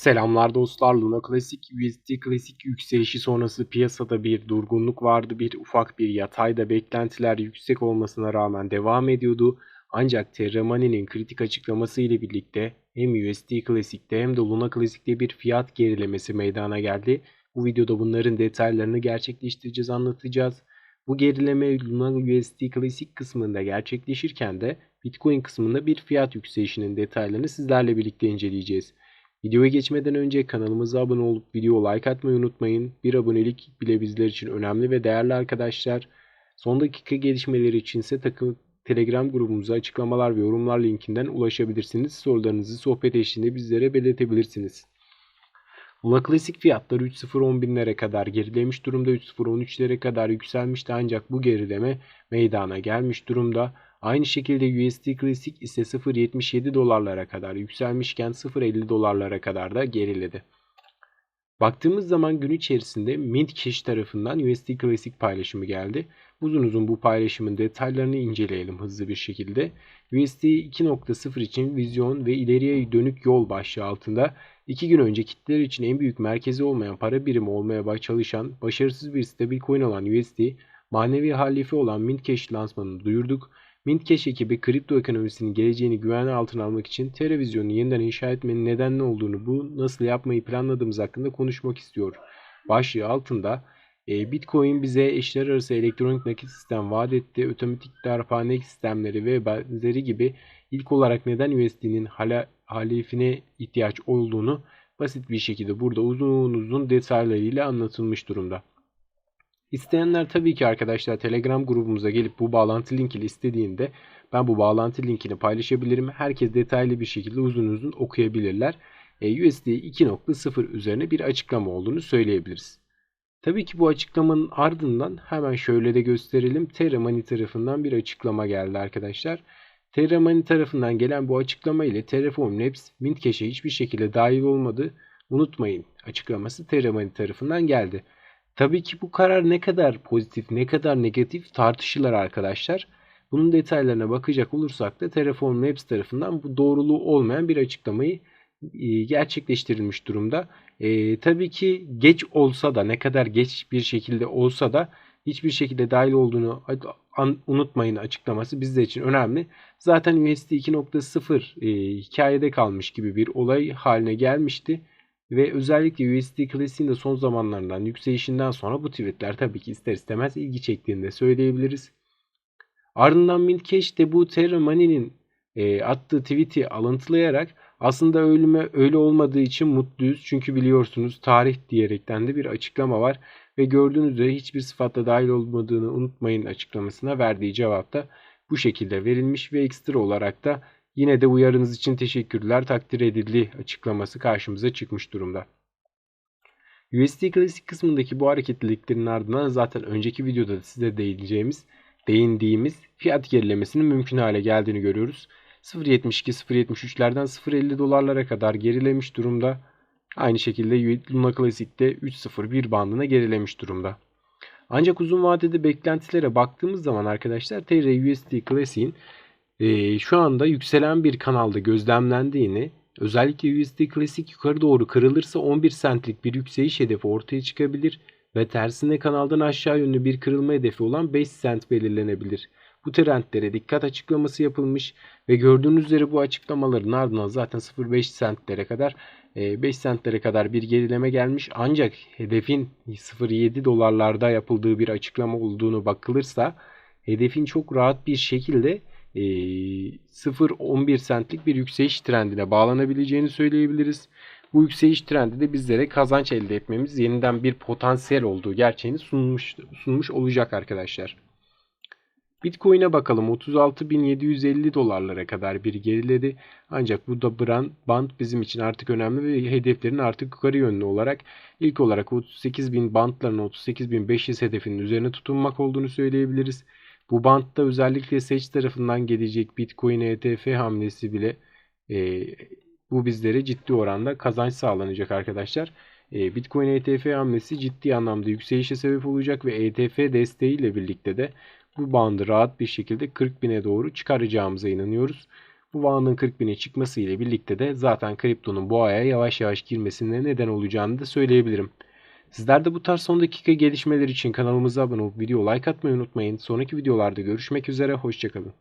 Selamlar dostlar. Luna Classic USD Classic yükselişi sonrası piyasada bir durgunluk vardı. Bir ufak bir yatayda beklentiler yüksek olmasına rağmen devam ediyordu. Ancak Terra Money'nin kritik açıklaması ile birlikte hem USD Classic'te hem de Luna Classic'te bir fiyat gerilemesi meydana geldi. Bu videoda bunların detaylarını gerçekleştireceğiz, anlatacağız. Bu gerileme Luna USD Classic kısmında gerçekleşirken de Bitcoin kısmında bir fiyat yükselişinin detaylarını sizlerle birlikte inceleyeceğiz. Videoya geçmeden önce kanalımıza abone olup video like atmayı unutmayın. Bir abonelik bile bizler için önemli ve değerli arkadaşlar. Son dakika gelişmeleri için ise takım Telegram grubumuza açıklamalar ve yorumlar linkinden ulaşabilirsiniz. Sorularınızı sohbet eşliğinde bizlere belirtebilirsiniz. Luna klasik fiyatları 3.010 binlere kadar gerilemiş durumda. 3.013'lere kadar yükselmişti ancak bu gerileme meydana gelmiş durumda. Aynı şekilde USD Classic ise 0.77 dolarlara kadar yükselmişken 0.50 dolarlara kadar da geriledi. Baktığımız zaman gün içerisinde Mint Cash tarafından USD Classic paylaşımı geldi. Uzun uzun bu paylaşımın detaylarını inceleyelim hızlı bir şekilde. USD 2.0 için vizyon ve ileriye dönük yol başlığı altında 2 gün önce kitleler için en büyük merkezi olmayan para birimi olmaya çalışan başarısız bir stabil coin olan USD manevi halifi olan Mint Cash lansmanını duyurduk. Mintcash ekibi kripto ekonomisinin geleceğini güvenli altına almak için televizyonu yeniden inşa etmenin neden ne olduğunu, bu nasıl yapmayı planladığımız hakkında konuşmak istiyor. Başlığı altında e, Bitcoin bize eşler arası elektronik nakit sistem vaat etti. Otomatik darphane sistemleri ve benzeri gibi ilk olarak neden USD'nin hala, halifine ihtiyaç olduğunu basit bir şekilde burada uzun uzun detaylarıyla anlatılmış durumda. İsteyenler tabii ki arkadaşlar Telegram grubumuza gelip bu bağlantı linkini istediğinde ben bu bağlantı linkini paylaşabilirim. Herkes detaylı bir şekilde uzun uzun okuyabilirler. E, USD 2.0 üzerine bir açıklama olduğunu söyleyebiliriz. Tabii ki bu açıklamanın ardından hemen şöyle de gösterelim. Terra Money tarafından bir açıklama geldi arkadaşlar. Terra Money tarafından gelen bu açıklama ile Terraform Labs Mint Cash'e hiçbir şekilde dahil olmadı. Unutmayın açıklaması Terra Money tarafından geldi. Tabii ki bu karar ne kadar pozitif, ne kadar negatif tartışılır arkadaşlar. Bunun detaylarına bakacak olursak da Terraform Labs tarafından bu doğruluğu olmayan bir açıklamayı e, gerçekleştirilmiş durumda. E, tabii ki geç olsa da ne kadar geç bir şekilde olsa da hiçbir şekilde dahil olduğunu unutmayın açıklaması bizler için önemli. Zaten USD 2.0 e, hikayede kalmış gibi bir olay haline gelmişti. Ve özellikle USD Classic'in de son zamanlarından yükselişinden sonra bu tweetler tabii ki ister istemez ilgi çektiğini de söyleyebiliriz. Ardından Mintcash de bu Terra Money'nin e, attığı tweet'i alıntılayarak aslında ölüme öyle olmadığı için mutluyuz. Çünkü biliyorsunuz tarih diyerekten de bir açıklama var. Ve gördüğünüz üzere hiçbir sıfatla dahil olmadığını unutmayın açıklamasına verdiği cevapta bu şekilde verilmiş ve ekstra olarak da Yine de uyarınız için teşekkürler takdir edildi açıklaması karşımıza çıkmış durumda. USD Classic kısmındaki bu hareketliliklerin ardından zaten önceki videoda da size değineceğimiz, değindiğimiz fiyat gerilemesinin mümkün hale geldiğini görüyoruz. 0.72, 0.73'lerden 0.50 dolarlara kadar gerilemiş durumda. Aynı şekilde Luna Classic'te 3.01 bandına gerilemiş durumda. Ancak uzun vadede beklentilere baktığımız zaman arkadaşlar TR USD Classic'in e, şu anda yükselen bir kanalda gözlemlendiğini özellikle USD Klasik yukarı doğru kırılırsa 11 centlik bir yükseliş hedefi ortaya çıkabilir ve tersine kanaldan aşağı yönlü bir kırılma hedefi olan 5 cent belirlenebilir. Bu trendlere dikkat açıklaması yapılmış ve gördüğünüz üzere bu açıklamaların ardından zaten 0.5 centlere kadar 5 centlere kadar bir gerileme gelmiş ancak hedefin 0.7 dolarlarda yapıldığı bir açıklama olduğunu bakılırsa hedefin çok rahat bir şekilde 0-11 centlik bir yükseliş trendine bağlanabileceğini söyleyebiliriz. Bu yükseliş trendi de bizlere kazanç elde etmemiz yeniden bir potansiyel olduğu gerçeğini sunmuş, sunmuş olacak arkadaşlar. Bitcoin'e bakalım 36.750 dolarlara kadar bir geriledi. Ancak bu da brand, band bizim için artık önemli ve hedeflerin artık yukarı yönlü olarak ilk olarak 38.000 bantlarının 38.500 hedefinin üzerine tutunmak olduğunu söyleyebiliriz. Bu bantta özellikle seç tarafından gelecek Bitcoin ETF hamlesi bile e, bu bizlere ciddi oranda kazanç sağlanacak arkadaşlar. E, Bitcoin ETF hamlesi ciddi anlamda yükselişe sebep olacak ve ETF desteğiyle birlikte de bu bandı rahat bir şekilde 40 bine doğru çıkaracağımıza inanıyoruz. Bu bandın 40 bine çıkması ile birlikte de zaten kriptonun boğaya yavaş yavaş girmesine neden olacağını da söyleyebilirim. Sizler de bu tarz son dakika gelişmeler için kanalımıza abone olup video like atmayı unutmayın. Sonraki videolarda görüşmek üzere, hoşçakalın.